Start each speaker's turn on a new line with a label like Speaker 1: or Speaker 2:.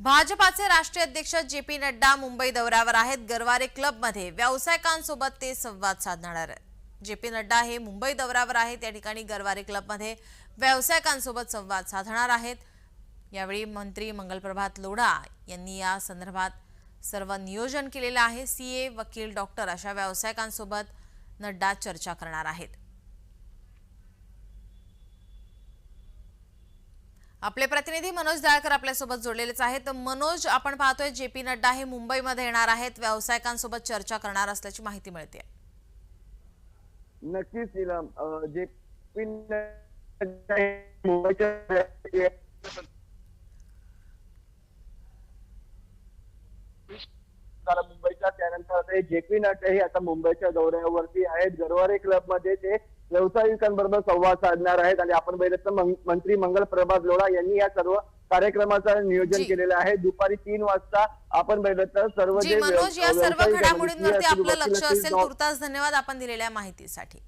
Speaker 1: भाजपाचे राष्ट्रीय अध्यक्ष जे पी नड्डा मुंबई दौऱ्यावर आहेत. गरवारे क्लबमध्ये व्यावसायिकांसोबत ते संवाद साधणार आहेत. जे पी नड्डा हे मुंबई दौऱ्यावर आहेत. या ठिकाणी गरवारे क्लबमध्ये व्यावसायिकांसोबत संवाद साधणार आहेत. यावेळी मंत्री मंगलप्रभात लोढा यांनी या संदर्भात सर्व नियोजन केलेलं आहे. सीए वकील डॉक्टर अशा व्यावसायिकांसोबत नड्डा चर्चा करणार आहेत. आपले प्रतिनिधी मनोज दाळकर आपल्यासोबत जोडलेलेच आहेत. मनोज आपण पाहतोय जे पी नड्डा हे मुंबईमध्ये येणार आहेत. व्यावसायिकांसोबत चर्चा करणार असल्याची माहिती मिळते.
Speaker 2: नक्कीच नीलम जे पी नड्डा मुंबईच्या मुंबईच्या त्यानंतर जे पी नड्डा हे आता मुंबईच्या दौऱ्यावरती आहेत. गरवारे क्लबमध्ये ते व्यावसायिकांबरोबर संवाद साधणार आहेत आणि आपण बघितलं मंत्री मंगल प्रभात लोढा यांनी या सर्व कार्यक्रमाचं नियोजन. केलेलं आहे दुपारी तीन वाजता आपण बघितलं तर सर्व
Speaker 1: जी मनोज या सर्व घडामोडींवरती आपलं लक्ष असेल तुर्तास धन्यवाद आपण दिलेल्या माहितीसाठी